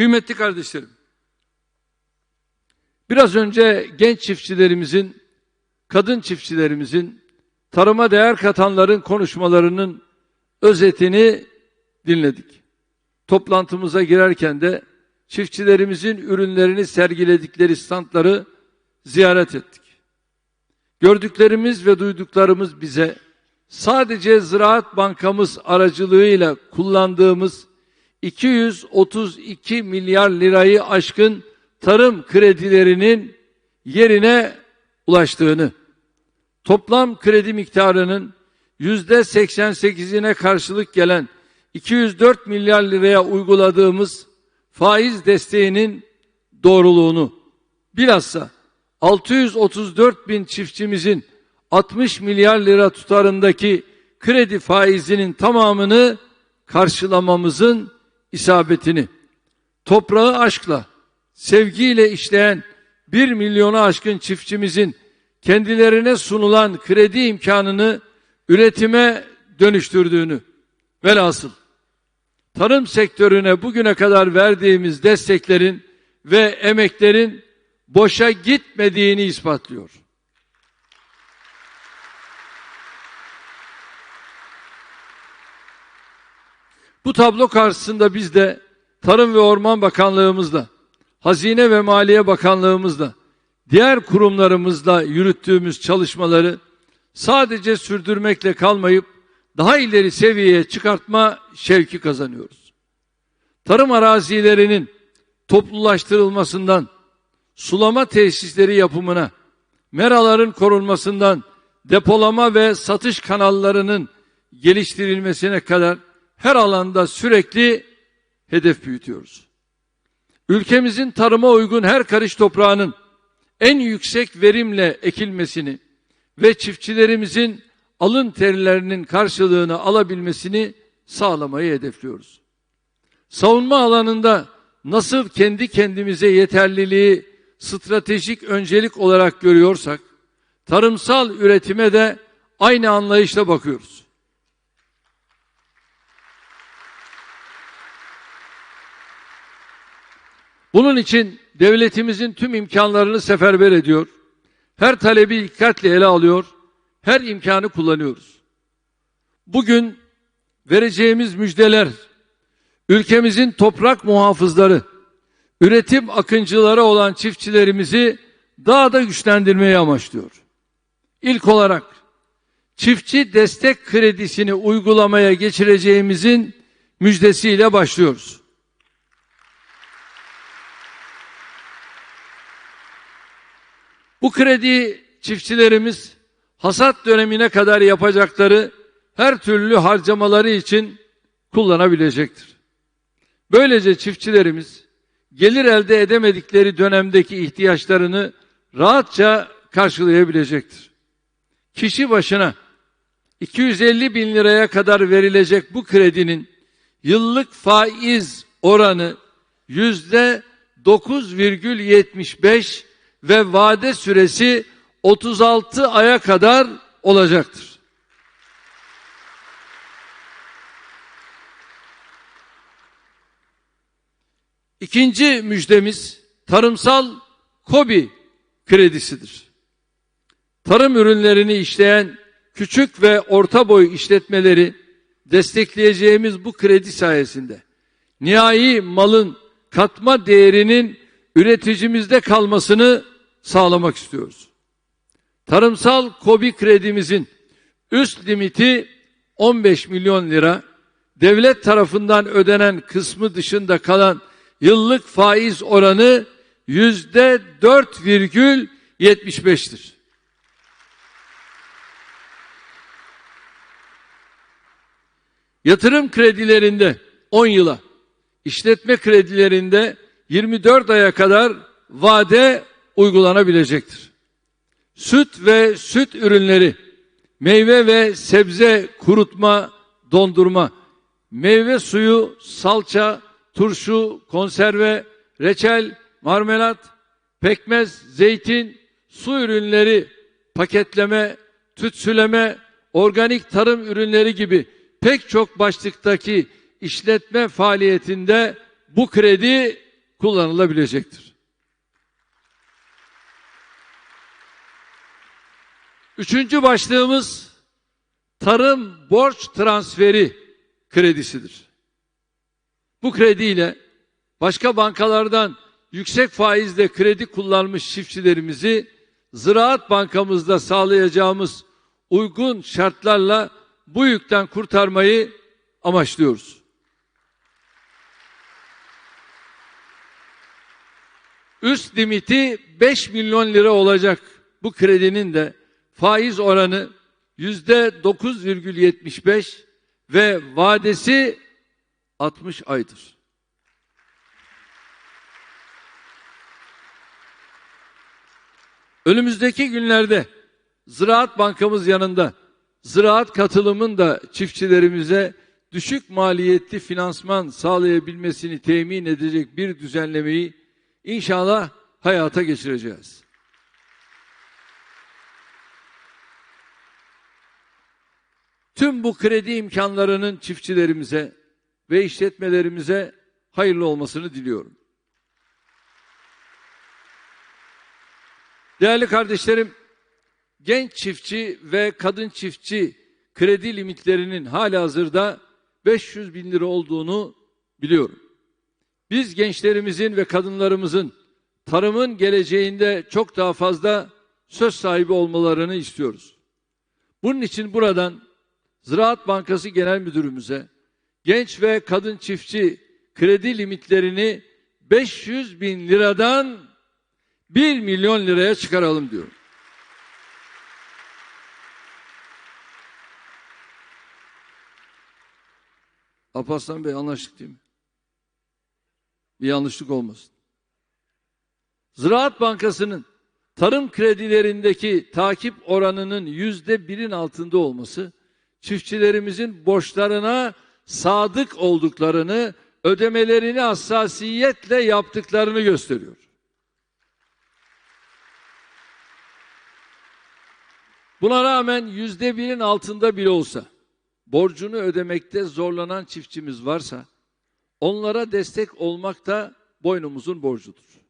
Kıymetli kardeşlerim, biraz önce genç çiftçilerimizin, kadın çiftçilerimizin, tarıma değer katanların konuşmalarının özetini dinledik. Toplantımıza girerken de çiftçilerimizin ürünlerini sergiledikleri standları ziyaret ettik. Gördüklerimiz ve duyduklarımız bize sadece Ziraat Bankamız aracılığıyla kullandığımız 232 milyar lirayı aşkın tarım kredilerinin yerine ulaştığını, toplam kredi miktarının yüzde 88'ine karşılık gelen 204 milyar liraya uyguladığımız faiz desteğinin doğruluğunu, bilhassa 634 bin çiftçimizin 60 milyar lira tutarındaki kredi faizinin tamamını karşılamamızın isabetini, toprağı aşkla, sevgiyle işleyen 1 milyonu aşkın çiftçimizin kendilerine sunulan kredi imkanını üretime dönüştürdüğünü velhasıl tarım sektörüne bugüne kadar verdiğimiz desteklerin ve emeklerin boşa gitmediğini ispatlıyor. Bu tablo karşısında biz de Tarım ve Orman Bakanlığımızla, Hazine ve Maliye Bakanlığımızla, diğer kurumlarımızla yürüttüğümüz çalışmaları sadece sürdürmekle kalmayıp daha ileri seviyeye çıkartma şevki kazanıyoruz. Tarım arazilerinin toplulaştırılmasından, sulama tesisleri yapımına, meraların korunmasından, depolama ve satış kanallarının geliştirilmesine kadar her alanda sürekli hedef büyütüyoruz. Ülkemizin tarıma uygun her karış toprağının en yüksek verimle ekilmesini ve çiftçilerimizin alın terilerinin karşılığını alabilmesini sağlamayı hedefliyoruz. Savunma alanında nasıl kendi kendimize yeterliliği stratejik öncelik olarak görüyorsak, tarımsal üretime de aynı anlayışla bakıyoruz. Bunun için devletimizin tüm imkanlarını seferber ediyor. Her talebi dikkatle ele alıyor. Her imkanı kullanıyoruz. Bugün vereceğimiz müjdeler ülkemizin toprak muhafızları, üretim akıncıları olan çiftçilerimizi daha da güçlendirmeyi amaçlıyor. İlk olarak çiftçi destek kredisini uygulamaya geçireceğimizin müjdesiyle başlıyoruz. Bu kredi çiftçilerimiz hasat dönemine kadar yapacakları her türlü harcamaları için kullanabilecektir. Böylece çiftçilerimiz gelir elde edemedikleri dönemdeki ihtiyaçlarını rahatça karşılayabilecektir. Kişi başına 250 bin liraya kadar verilecek bu kredinin yıllık faiz oranı yüzde 9,75 ve vade süresi 36 aya kadar olacaktır. İkinci müjdemiz tarımsal kobi kredisidir. Tarım ürünlerini işleyen küçük ve orta boy işletmeleri destekleyeceğimiz bu kredi sayesinde nihai malın katma değerinin üreticimizde kalmasını sağlamak istiyoruz. Tarımsal kobi kredimizin üst limiti 15 milyon lira, devlet tarafından ödenen kısmı dışında kalan yıllık faiz oranı yüzde 4,75'tir. Yatırım kredilerinde 10 yıla, işletme kredilerinde 24 aya kadar vade uygulanabilecektir. Süt ve süt ürünleri, meyve ve sebze kurutma, dondurma, meyve suyu, salça, turşu, konserve, reçel, marmelat, pekmez, zeytin, su ürünleri, paketleme, tütsüleme, organik tarım ürünleri gibi pek çok başlıktaki işletme faaliyetinde bu kredi kullanılabilecektir. Üçüncü başlığımız tarım borç transferi kredisidir. Bu krediyle başka bankalardan yüksek faizle kredi kullanmış çiftçilerimizi Ziraat Bankamızda sağlayacağımız uygun şartlarla bu yükten kurtarmayı amaçlıyoruz. Üst limiti 5 milyon lira olacak bu kredinin de faiz oranı yüzde 9,75 ve vadesi 60 aydır. Önümüzdeki günlerde Ziraat Bankamız yanında ziraat katılımın da çiftçilerimize düşük maliyetli finansman sağlayabilmesini temin edecek bir düzenlemeyi inşallah hayata geçireceğiz. Tüm bu kredi imkanlarının çiftçilerimize ve işletmelerimize hayırlı olmasını diliyorum. Değerli kardeşlerim, genç çiftçi ve kadın çiftçi kredi limitlerinin hala hazırda 500 bin lira olduğunu biliyorum. Biz gençlerimizin ve kadınlarımızın tarımın geleceğinde çok daha fazla söz sahibi olmalarını istiyoruz. Bunun için buradan Ziraat Bankası Genel Müdürümüze genç ve kadın çiftçi kredi limitlerini 500 bin liradan 1 milyon liraya çıkaralım diyorum. Alparslan Bey anlaştık değil mi? Bir yanlışlık olmasın. Ziraat Bankası'nın tarım kredilerindeki takip oranının yüzde birin altında olması çiftçilerimizin borçlarına sadık olduklarını, ödemelerini hassasiyetle yaptıklarını gösteriyor. Buna rağmen yüzde birin altında bile olsa borcunu ödemekte zorlanan çiftçimiz varsa onlara destek olmak da boynumuzun borcudur.